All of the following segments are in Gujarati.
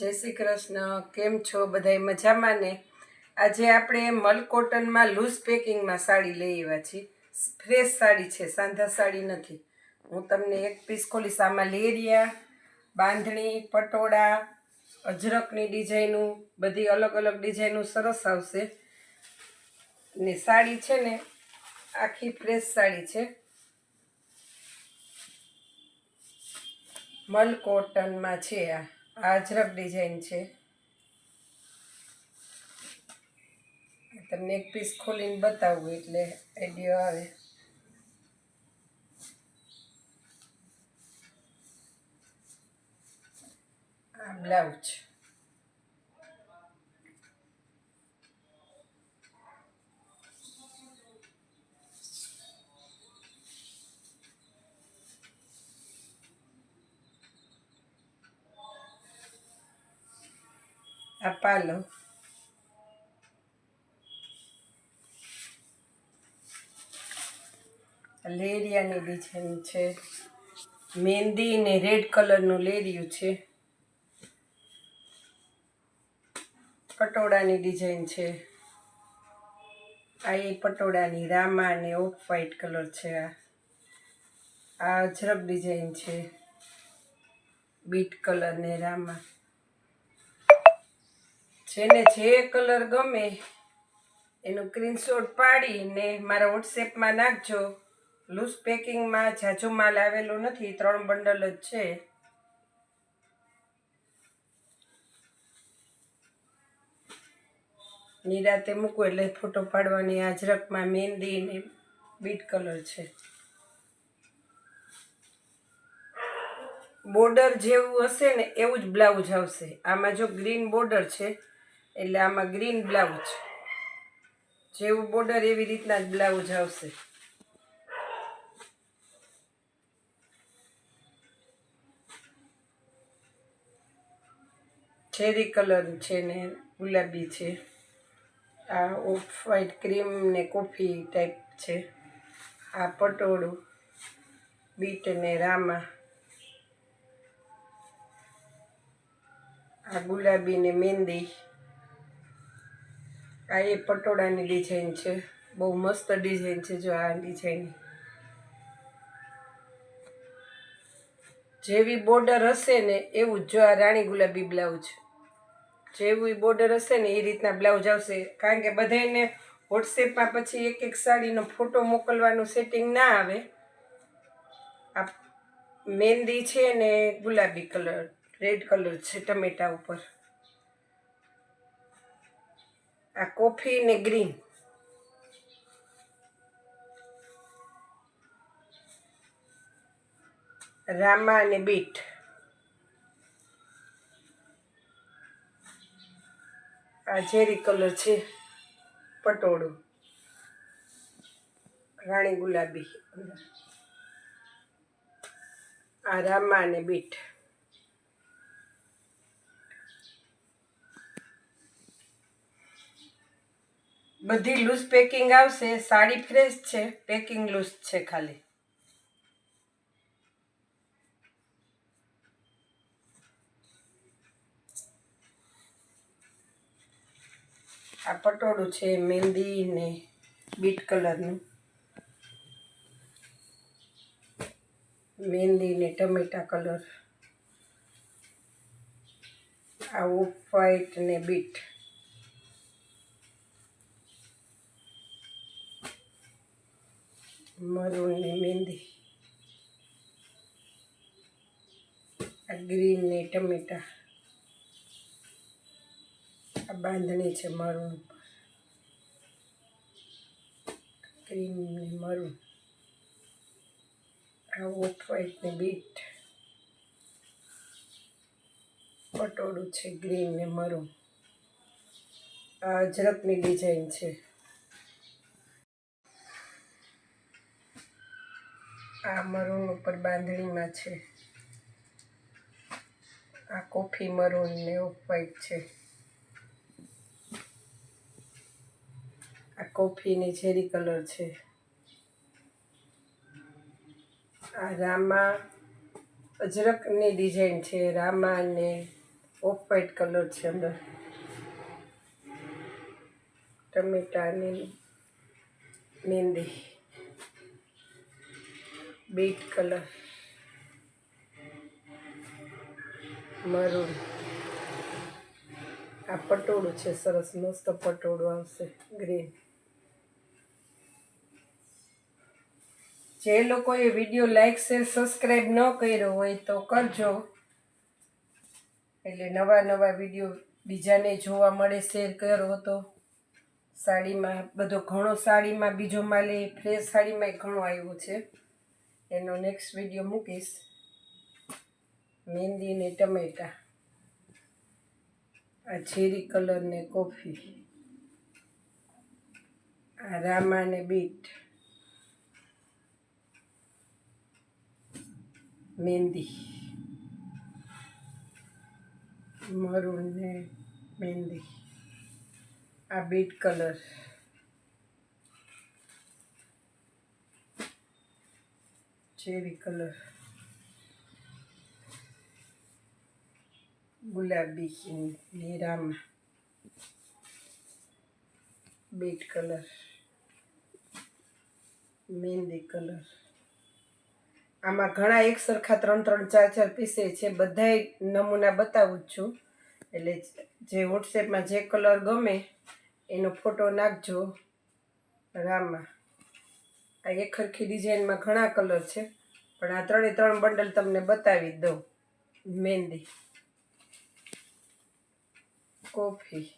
જય શ્રી કૃષ્ણ. કેમ છો બધાય મજામાં ને? આજે આપણે મલ કોટનમાં લૂઝ પેકિંગમાં સાડી લઈ આવ્યા છીએ. ફ્રેશ સાડી છે, સાંધા સાડી નથી. હું તમને એક પીસ ખોલીશ. આમાં લેરિયા, બાંધણી, પટોળા, અજરકની ડિઝાઇનું બધી અલગ અલગ ડિઝાઇનું સરસ આવશે. ને સાડી છે ને, આખી ફ્રેશ સાડી છે. મલ કોટનમાં છે આ. આ અજરક ડિઝાઇન છે. તમને એક પીસ ખોલીને બતાવું એટલે આઈડિયો આવે. આ બ્લાઉઝ આ પાલો. લેરિયાની ડિઝાઇન છે. મહેંદી ને રેડ કલરનું લેરિયું છે. પટોળાની ડિઝાઇન છે. આ એ પટોળાની રામા અને ઓફ વ્હાઇટ કલર છે આ. આ અજરક ડિઝાઇન છે. બીટ કલર ને રામા. જેને જે કલર ગમે, એનું સ્ક્રીનશોટ પાડીને મારા વોટ્સએપમાં નાખજો. લૂઝ પેકિંગમાં જાજો માલ આવેલો નથી, ત્રણ બંડલ જ છે. નિરાતે મૂકું એટલે ફોટો પાડવાની આજરકમાં મહેંદી ને બીટ કલર છે. બોર્ડર જેવું હશે ને, એવું જ બ્લાઉઝ આવશે. આમાં જો ગ્રીન બોર્ડર છે એટલે આમાં ગ્રીન બ્લાઉઝ જેવું બોર્ડર એવી રીતના જ બ્લાઉઝ આવશે. ચેરી કલર છે ને, ગુલાબી છે. આ ઓફ વ્હાઈટ ક્રીમ ને કોફી ટાઈપ છે. આ પટોળું, બીટ ને રામા. આ ગુલાબી ને મહેંદી આ એ પટોળાની ડિઝાઇન છે. બહુ મસ્ત ડિઝાઇન છે જો આ ડિઝાઇન જેવી બોર્ડર હશે ને એવું જ જો આ રાણી ગુલાબી બ્લાઉઝ જેવી બોર્ડર હશે ને એ રીતના બ્લાઉઝ આવશે. કારણ કે બધાને વોટ્સએપમાં પછી એક એક સાડીનો ફોટો મોકલવાનું સેટિંગ ના આવે. આ મહેંદી છે ને ગુલાબી કલર રેડ કલર છે ટમેટા ઉપર. આ કોફી ને ગ્રીન રામા અને બીટ આ ઝેરી કલર છે, પટોળું. રાણી ગુલાબી. આ રામા અને બીટ. બધી લૂઝ પેકિંગ આવશે, સાડી ફ્રેશ છે પેકિંગ લૂઝ છે ખાલી. આ પટોળું છે, મહેંદી ને બીટ કલરનું. મહેંદી ને ટમેટા કલર. આ ઓફ વ્હાઈટ ને બીટ. મરૂન ને મહેંદી આ ગ્રીન ને ટમેટા. આ બાંધણી છે મરૂન ક્રીમ ને મરૂન આ ઓફ વ્હાઈટ ને બીટ. પટોળું છે ગ્રીન ને મરૂન આ અજરકની ડિઝાઇન છે. આ મરૂન ઉપર બાંધણીમાં છે. આ કોફી મરૂન ને ઓફ વ્હાઈટ છે. આ કોફીની ઝેરી કલર છે. આ રામા અજરકની ડિઝાઇન છે. રામા ને ઓફ વ્હાઈટ કલર છે અંદર. ટમેટાની મહેંદી બીટ કલર. મરૂન. આ પટોળું છે સરસ, મસ્ત પટોળું આવશે, ગ્રીન. જે લોકોએ વીડિયો લાઈક, શેર સબસ્ક્રાઈબ ન કર્યો હોય તો કરજો. એટલે નવા નવા વીડિયો બીજાને જોવા મળે, શેર કરો તો. સાડીમાં બધો ઘણો સાડીમાં બીજો માલે, ફ્રેશ સાડીમાં ઘણો આવ્યો છે. એનો નેક્સ્ટ વીડિયો મૂકીશ. મહેંદી ને ટમેટા. આ ઝેરી કલર ને કોફી આ રામા ને બીટ મહેંદી મરૂન ને મહેંદી આ બીટ કલર ચેરી કલર. ગુલાબી નીરામાં બીટ કલર. મહેંદી કલર. આમાં ઘણા એક સરખા ત્રણ ત્રણ ચાર ચાર પીસે છે. બધાય નમૂના બતાવું જ છું. એટલે જે વોટ્સએપમાં જે કલર ગમે એનો ફોટો નાખજો. રામા. આ એક સરખી ડિઝાઇનમાં ઘણા કલર છે. પણ આ ત્રણે ત્રણ બંડલ તમને બતાવી દઉં. મહેંદી. કોફી.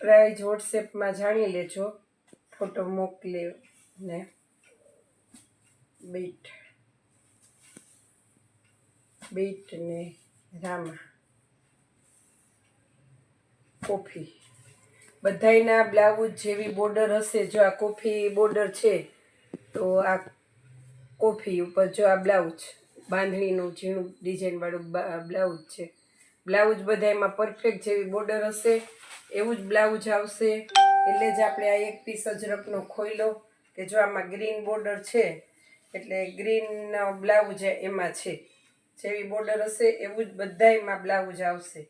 પ્રાઇઝ વોટ્સએપમાં જાણી લેજો. ફોટો મોકલી ને બીટ. બીટ ને રામા કોફી. બધાયના બ્લાઉઝ જેવી બોર્ડર હશે, જો આ કોફી બોર્ડર છે, તો આ કોફી ઉપર જો આ બ્લાઉઝ, બાંધણીનું ઝીણું ડિઝાઇનવાળું બ્લાઉઝ છે. બ્લાઉઝ બધા એમાં પરફેક્ટ જેવી બોર્ડર હશે, એવું જ બ્લાઉઝ આવશે. એટલે જ આપણે આ એક પીસ અજરકનો ખોઈલો કે જો આમાં ગ્રીન બોર્ડર છે, એટલે ગ્રીન બ્લાઉઝ એમાં છે. જેવી બોર્ડર હશે, એવું જ બધાયમાં બ્લાઉઝ આવશે.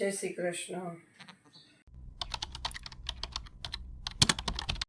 જય શ્રી કૃષ્ણ.